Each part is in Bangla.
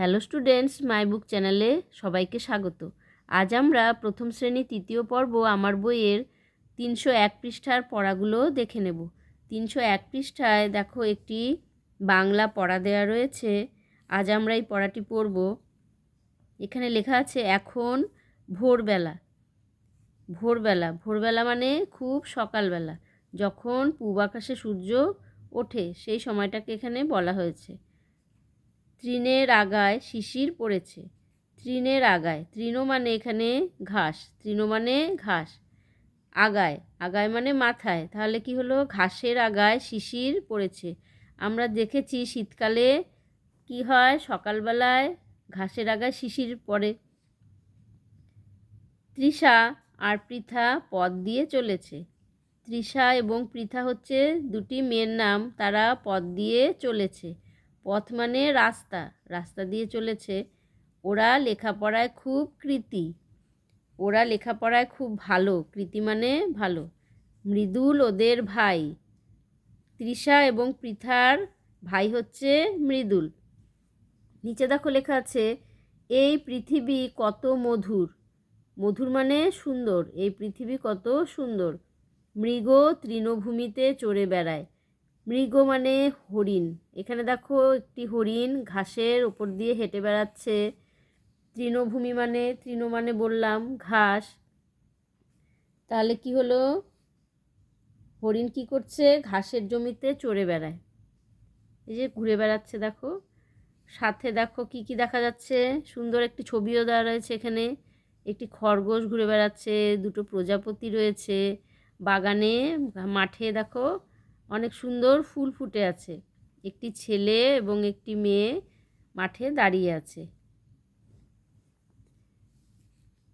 হ্যালো স্টুডেন্টস, মাই বুক চ্যানেলে সবাইকে স্বাগত। আজ আমরা প্রথম শ্রেণি তৃতীয় পর্ব আমার বইয়ের তিনশো এক পৃষ্ঠার পড়াগুলো দেখে নেব। তিনশো এক পৃষ্ঠায় দেখো একটি বাংলা পড়া দেওয়া রয়েছে। আজ আমরা এই পড়াটি পড়ব। এখানে লেখা আছে, এখন ভোরবেলা। ভোরবেলা ভোরবেলা মানে খুব সকালবেলা। যখন পূব আকাশে সূর্য ওঠে, সেই সময়টাকে এখানে বলা হয়েছে। তৃণের আগায় শিশির পড়েছে। তৃণের আগায়। তৃণ মানে এখানে ঘাস। তৃণ মানে ঘাস। আগায়। আগায় মানে মাথায়। তাহলে কি হলো? ঘাসের আগায় শিশির পড়েছে। আমরা দেখেছি শীতকালে কি হয়? সকালবেলায় ঘাসের আগায় শিশির পড়ে। তৃষা আর পৃথা পথ দিয়ে চলেছে। তৃষা এবং পৃথা হচ্ছে দুটি মেয়ের নাম। তারা পথ দিয়ে চলেছে। পথ মানে রাস্তা। রাস্তা দিয়ে চলেছে। ওরা লেখাপড়ায় খুব কৃতি। ওরা লেখাপড়ায় খুব ভালো। কৃতি মানে ভালো। মৃদুল ওদের ভাই। তৃষা এবং পৃথার ভাই হচ্ছে মৃদুল। নিচে দেখো লেখা আছে, এই পৃথিবী কত মধুর। মধুর মানে সুন্দর। এই পৃথিবী কত সুন্দর। মৃগ তৃণভূমিতে চড়ে বেড়ায়। মৃগ মানে হরিণ। এখানে দেখো একটি হরিণ ঘাসের ওপর দিয়ে হেঁটে বেড়াচ্ছে। তৃণভূমি মানে তৃণ মানে বললাম, ঘাস। তাহলে কি হলো? হরিণ কি করছে? ঘাসের জমিতে চড়ে বেড়ায়। এই যে ঘুরে বেড়াচ্ছে দেখো। সাথে দেখো কি কি দেখা যাচ্ছে? সুন্দর একটি ছবিও দেওয়া রয়েছে এখানে। একটি খরগোশ ঘুরে বেড়াচ্ছে, দুটো প্রজাপতি রয়েছে। বাগানে, মাঠে দেখো অনেক সুন্দর ফুল ফুটে আছে। একটি ছেলে এবং একটি মেয়ে মাঠে দাঁড়িয়ে আছে।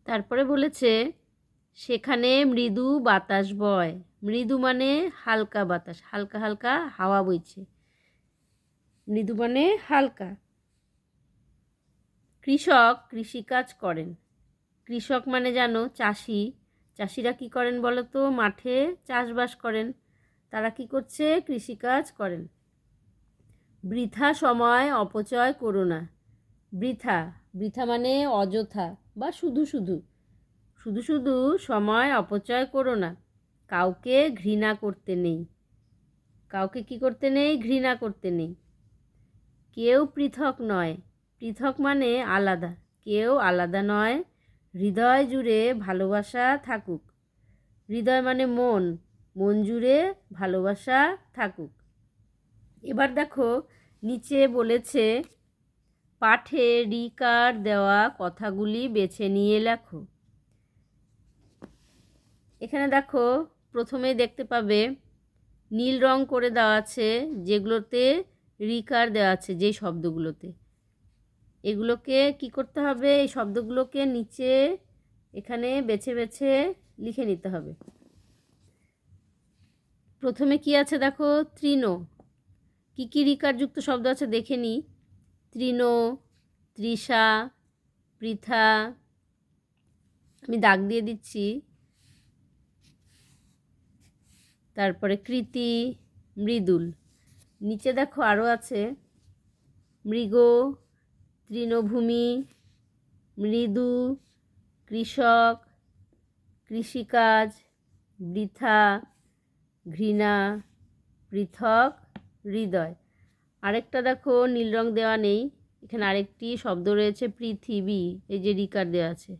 তারপরে বলেছে, সেখানে মৃদু বাতাস বয়। মৃদু মানে হালকা বাতাস, হালকা হালকা হাওয়া বইছে। মৃদু মানে হালকা। কৃষক কৃষিকাজ করেন। কৃষক মানে জানো, চাষি। চাষিরা কি করেন বলো তো মাঠে চাষবাস করেন। তারা কি করছে? কৃষিকাজ করেন। বৃথা সময় অপচয় করো না। বৃথা বৃথা মানে অযথা বা শুধু শুধু। শুধু শুধু সময় অপচয় করো না। কাউকে ঘৃণা করতে নেই। কাউকে কি করতে নেই? ঘৃণা করতে নেই। কেউ পৃথক নয়। পৃথক মানে আলাদা। কেউ আলাদা নয়। হৃদয় জুড়ে ভালোবাসা থাকুক। হৃদয় মানে মন। জুড়ে ভালোবাসা থাকুক। এবার দেখো, নিচে বলেছে, পাঠে রিকার দেওয়া কথাগুলি বেছে নিয়ে লেখো। এখানে দেখো, প্রথমে দেখতে পাবে, নীল রং করে দেওয়া আছে, যেগুলোতে রিকার দেওয়া আছে, যেই শব্দগুলোতে। এগুলোকে কি করতে হবে? এই শব্দগুলোকে নিচে, এখানে বেছে বেছে লিখে নিতে হবে। প্রথমে কি আছে দেখো? তৃণ। কী কী রিকারযুক্ত শব্দ আছে দেখে নিই তৃণ, তৃষা, পৃথা। আমি দাগ দিয়ে দিচ্ছি। তারপরে কৃতি, মৃদুল। নিচে দেখো আরও আছে। মৃগ, তৃণভূমি, মৃদু, কৃষক, কৃষিকাজ, বৃথা। ঘৃণা, পৃথক হৃদয়। আরেকটা দেখো, নীল রং দেওয়া নেই। এখানে আরেকটি শব্দ রয়েছে, পৃথিবী। এই যে রিকার দেওয়া আছে।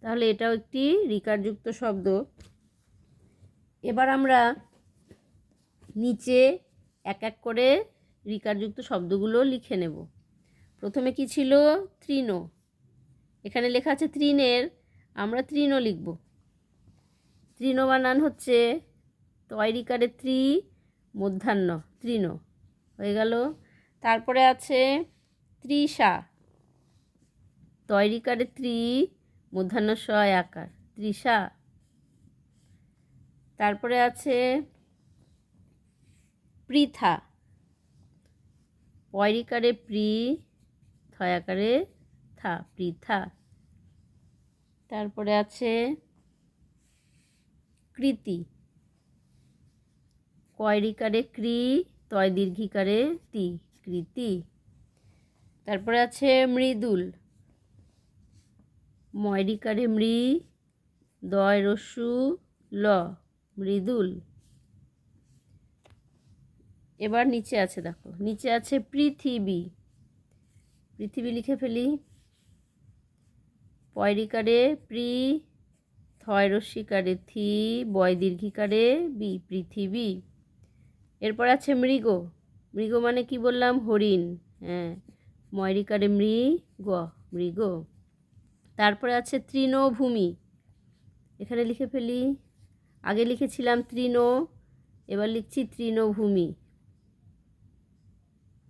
তাহলে এটাও একটি রিকারযুক্ত শব্দ। এবার আমরা নিচে এক এক করে রিকারযুক্ত শব্দগুলো লিখে নেব। প্রথমে কি ছিল? তৃণ। এখানে লেখা আছে তৃণের। আমরা তৃণ লিখব। তৃণ বানান হচ্ছে তয়রিকারে ত্রি মধ্যাহ্ন, তৃণ। হয়ে গেল। তারপরে আছে ত্রিষা তয়রিকারে ত্রি মধ্যাহ্ন শয় আকার ত্রিষা তারপরে আছে পৃথা। পয়রিকারে প্রি থয়াকারে থা, পৃথা। তারপরে আছে কৃতি। কয়রিকারে ক্রি তয় দীর্ঘিকারে তি, কৃতি। তারপরে আছে মৃদুল। ময়রিকারে মৃ দয় রস্যু ল, মৃদুল। এবার নিচে আছে, দেখো, নিচে আছে পৃথিবী। পৃথিবী লিখে ফেলি। পয়রিকারে প্রি থয় রস্যিকারে থি বয় দীর্ঘিকারে বি, পৃথিবী। এরপর আছে মৃগ। মৃগ মানে কি বললাম? হরিণ। হ্যাঁ ময়রিকারে মৃ গ, মৃগ। তারপরে আছে তৃণভূমি। এখানে লিখে ফেলি। আগে লিখেছিলাম তৃণ, এবার লিখছি তৃণভূমি।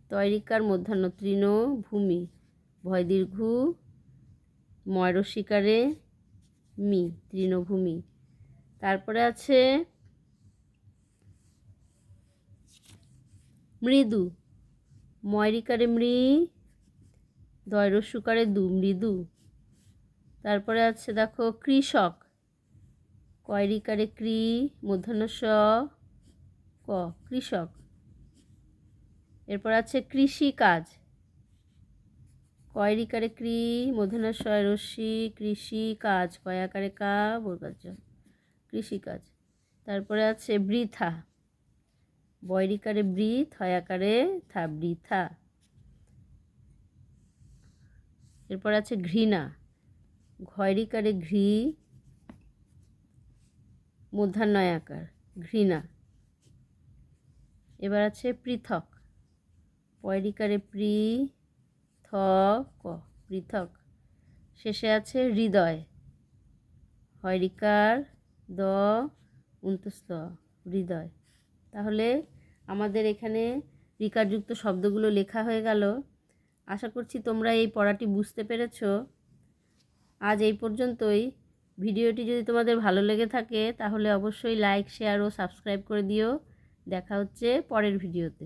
তৈরিকার মধ্যাহ্ন তৃণভূমি। ভয় দীর্ঘ, ময়রশিকারে মি, তৃণভূমি। তারপরে আছে মৃদু। ময়রিকারে মৃ দয়রস্যুকারে দু, মৃদু। তারপরে আছে দেখো কৃষক। কয়রিকারে ক্রি মূর্ধন্য স ক, কৃষক। এরপর আছে কৃষি কাজ কয়রিকারে ক্রি মূর্ধন্য স রশ্মি কৃষি কাজ কয়াকারে কা বর্গাজ কৃষিকাজ। তারপরে আছে বৃথা। বয়রিকারে বৃথ হয়াকারে থা বৃথা এরপর আছে ঘৃণা। ঘয়রিকারে ঘৃ আকার ঘৃণা। এবার আছে পৃথক। পয়রিকারে প্রি থ, ক, পৃথক। শেষে আছে হৃদয়। হয়রিকার দ, উন্তস্ত, হৃদয়। তাহলে আমাদের এখানে রিকারযুক্ত শব্দগুলো লেখা হয়ে গেল। আশা করছি তোমরা এই পড়াটি বুঝতে পেরেছ। আজ এই পর্যন্তই। ভিডিওটি যদি তোমাদের ভালো লেগে থাকে, তাহলে অবশ্যই লাইক শেয়ার ও সাবস্ক্রাইব করে দিও। দেখা হচ্ছে পরের ভিডিওতে।